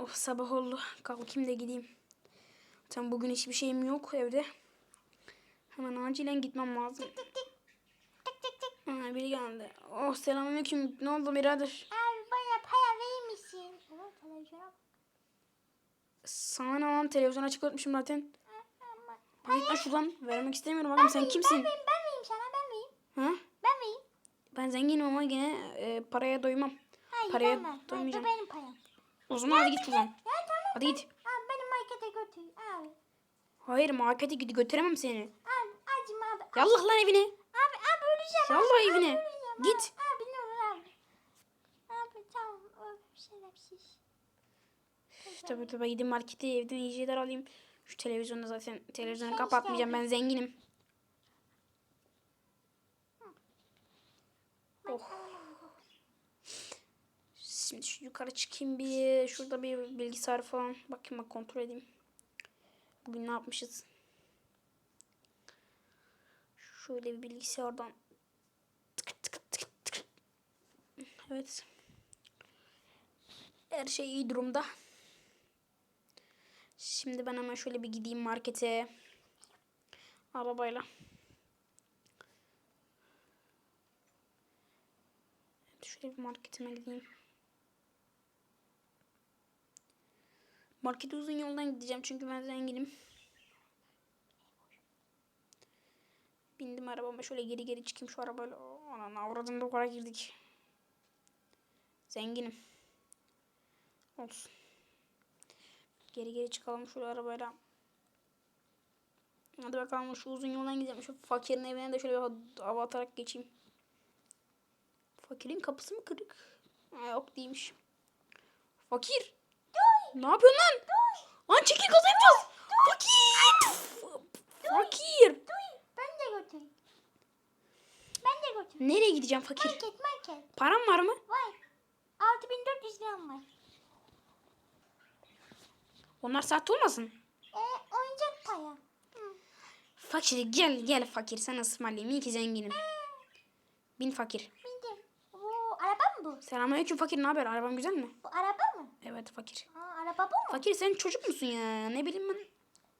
Oh sabah oldu. Kalkayım da gideyim. Zaten bugün hiçbir şeyim yok evde. Hemen acilen gitmem lazım. Ha, biri geldi. Oh selamünaleyküm. Ne oldu birader? Abi bana para verir misin? Sana ne lan televizyon açık unutmuşum zaten. Ama Hadi git lan şuradan. Vermek istemiyorum oğlum sen kimsin? Ben vereyim, ben vereyim sana, ben vereyim. Ha? Ben vereyim. Ben zenginim ama yine e, paraya doymam. Hayır, Paraya vermem. Hayır, bu doymayacağım. benim param. O zaman hadi git şuradan. Ya tamam. Hadi git. Abi beni markete götür. Abi. Hayır markete git götüremem seni. Abi acım abi. Yallah lan evine. Abi abi öleceğim. Yallah abi, evine. Abi, öleceğim. Git. Abi, abi ne olur abi. Abi tamam. Şerefsiz. Tabii tabii gideyim markete evden yiyecekler alayım. Şu televizyonda zaten televizyonu Sen kapatmayacağım ben zenginim. Oh. Şimdi şu yukarı çıkayım bir şurada bir bilgisayar falan bakayım bak kontrol edeyim. Bugün ne yapmışız? Şöyle bir bilgisayardan tık tık tık tık. Evet. Her şey iyi durumda. Şimdi ben hemen şöyle bir gideyim markete. Arabayla. Şöyle bir marketime gideyim. Markete uzun yoldan gideceğim çünkü ben zenginim. Bindim arabama şöyle geri geri çıkayım şu arabayla. Oo, Ananı avradını da girdik. Zenginim. Olsun. Geri geri çıkalım şu arabayla. Hadi bakalım şu uzun yoldan gidelim. Şu fakirin evine de şöyle bir hava atarak geçeyim. Fakirin kapısı mı kırık? Ha, yok değilmiş. Fakir. Ne yapıyorsun lan? Lan çekil gaza yapacağız. Fakir. Fakir. Ben de götüreyim. Ben de götüreyim. Nereye gideceğim fakir? Market market. Param var mı? Vay. 6400 liram var. Onlar sahte olmasın. E, oyuncak para. Hı. Fakir gel gel fakir sana ısmarlayayım. İyi ki zenginim. Bin fakir. Bu? Selamünaleyküm fakir ne haber? Arabam güzel mi? Bu araba mı? Evet fakir. Aa, araba bu mu? Fakir sen çocuk musun ya? Ne bileyim ben.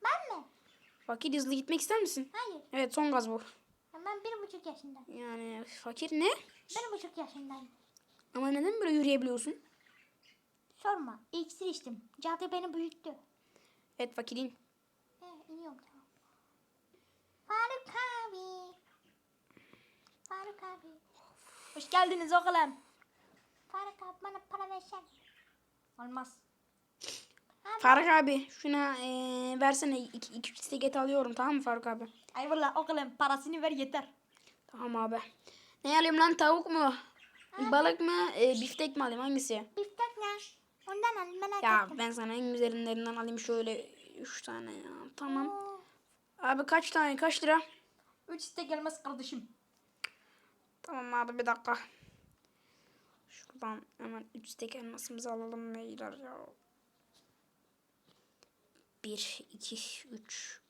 Ben mi? Fakir hızlı gitmek ister misin? Hayır. Evet son gaz bu. Ben bir buçuk yaşındayım. Yani fakir ne? Bir buçuk yaşındayım. Ama neden böyle yürüyebiliyorsun? Sorma. İksir içtim. Cadı beni büyüttü. Evet fakirin. He, iniyorum tamam. Faruk abi. Faruk abi. Hoş geldiniz oğlum. Faruk abi bana para versen. Olmaz. Faruk abi şuna eee versene 2-3 istek et alıyorum tamam mı Faruk abi? Eyvallah oğlum parasını ver yeter. Tamam abi. Ne alayım lan tavuk mu? Balık mı? Eee, biftek mi alayım hangisi? Biftek ne? Ondan al merak Ya ettim. ben sana en güzellerinden alayım şöyle 3 tane ya. Tamam. Oo, Abi kaç tane kaç lira? Üç istek gelmez kardeşim. Tamam abi bir dakika. Şuradan hemen 3 istek elmasımızı alalım beyler ya. 1, 2, 3.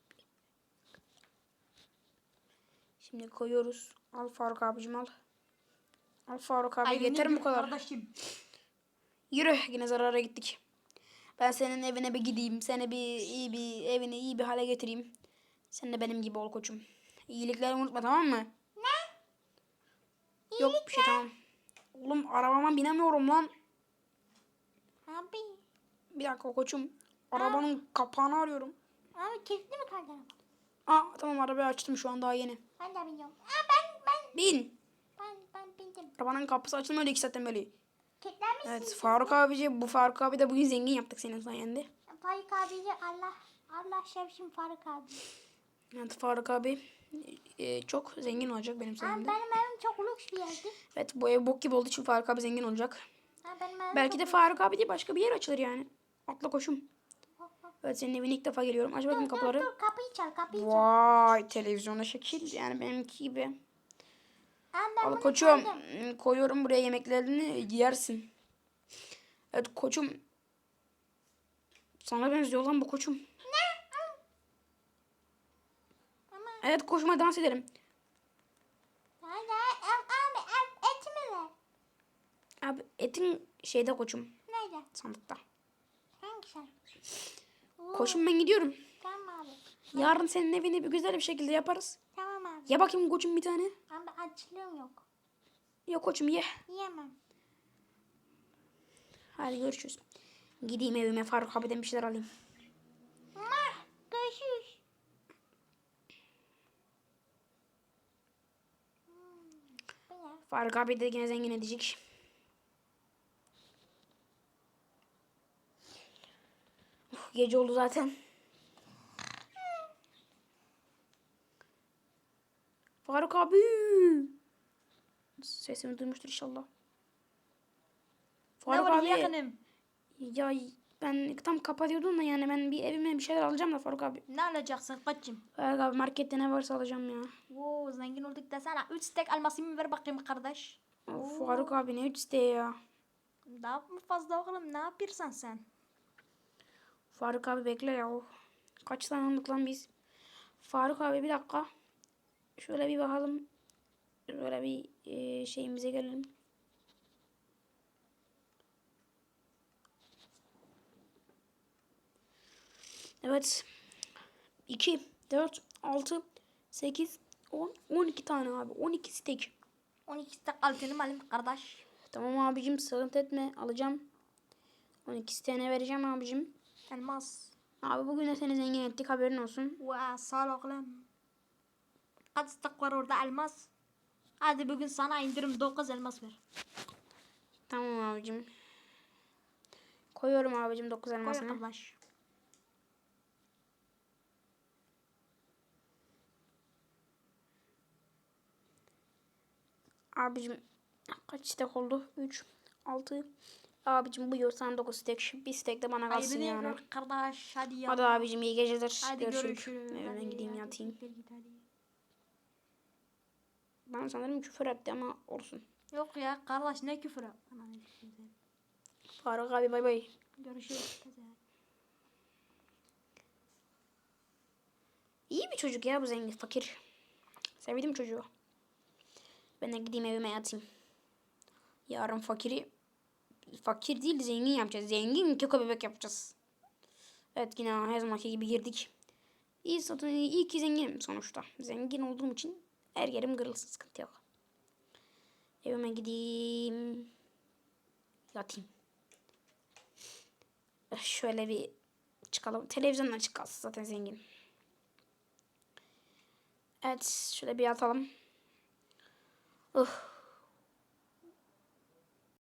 Şimdi koyuyoruz. Al Faruk abicim al. Al Faruk abi yeter mi bu kadar? Kardeşim. Yürü yine zarara gittik. Ben senin evine bir gideyim. Seni bir iyi bir evine iyi bir hale getireyim. Sen de benim gibi ol koçum. İyilikleri unutma tamam mı? Ne? Yok bir şey tamam. Oğlum arabama binemiyorum lan. Abi. Bir dakika koçum. Arabanın kapağını arıyorum. Abi kilitli mi kaldı araba? Aa tamam arabayı açtım şu an daha yeni. Ben de biliyorum. Aa, ben ben Bin. ben ben bindim. Arabanın kapısı açılmıyordu iki saatten beri. Kilitlenmişsin. Evet Faruk abici bu Faruk abi de bugün zengin yaptık senin sayende. Faruk abiyle Allah Allah şevşim Faruk abi. Evet Faruk abi e, çok zengin olacak benim sayemde. benim evim çok lüks bir yerdi. Evet bu ev bok gibi olduğu için Faruk abi zengin olacak. Ha, benim evim Belki de çok Faruk abi diye başka bir yer açılır yani. Atla koşum. Evet senin evine ilk defa geliyorum. Aç bakayım Dur, kapıları. dur, kapıyı çal kapıyı çal. Vay televizyona şekil yani benimki gibi. Ben Al bunu koçum çaldım. koyuyorum buraya yemeklerini yersin. Evet koçum. Sana benziyor lan bu koçum. Ama Evet koşuma dans edelim. abi, etin şeyde koçum Nerede? sandıkta. Ha sen. Koçum ben gidiyorum. Tamam abi. Yarın senin evini bir güzel bir şekilde yaparız. Tamam abi. Ya bakayım koçum bir tane. Abi açlığım yok. Ya koçum ye. Yiyemem. Hadi görüşürüz. Gideyim evime Faruk abiden bir şeyler alayım. Ma, görüşürüz. Hmm, bu ne? Faruk abi de yine zengin edecek. Uf, gece oldu zaten. Faruk abi. Sesimi duymuştur inşallah. Ne Faruk var abi. yakınım? Ya ben tam kapatıyordum da yani ben bir evime bir şeyler alacağım da Faruk abi. Ne alacaksın kaçım? Faruk abi markette ne varsa alacağım ya. Oo zengin olduk desene. 3 stek elmasımı ver bakayım kardeş. Of, Faruk abi ne üç isteği ya. Daha mı fazla oğlum ne yapıyorsun sen? Faruk abi bekle ya. Kaç tane aldık lan biz? Faruk abi bir dakika. Şöyle bir bakalım. Şöyle bir e, şeyimize gelelim. Evet. 2, 4, 6, 8, 10, 12 tane abi. 12 steak. 12 stek altınım alayım kardeş. Tamam abicim sıkıntı etme. Alacağım. 12 steğine vereceğim abicim. Elmas. Abi bugün de seni zengin ettik haberin olsun. Vay sağ ol oğlum. Kaç stek var orada elmas? Hadi bugün sana indirim 9 elmas ver. Tamam abicim. Koyuyorum abicim 9 Koy elmasını. Abicim kaç stek oldu? 3, 6. Abicim buyur sana 9 stek. Bir stek de bana kalsın Ayıbını yani. kardeş hadi ya. Hadi abicim iyi geceler. Hadi Görüşürüz. görüşürüz. Hadi, gideyim hadi, yatayım. hadi. Ben sanırım küfür etti ama olsun. Yok ya kardeş ne küfür. Faruk abi bay bay. Görüşürüz. İyi bir çocuk ya bu zengin fakir. Sevdim çocuğu. Ben de gideyim evime yatayım. Yarın fakiri fakir değil zengin yapacağız. Zengin keko bebek yapacağız. Evet yine her zamanki gibi girdik. İyi zaten iyi ki zenginim sonuçta. Zengin olduğum için her yerim kırılsın sıkıntı yok. Evime gideyim. Yatayım. Eh, Şöyle bir çıkalım. Televizyondan açık kalsın zaten zengin. Evet şöyle bir yatalım. Oh.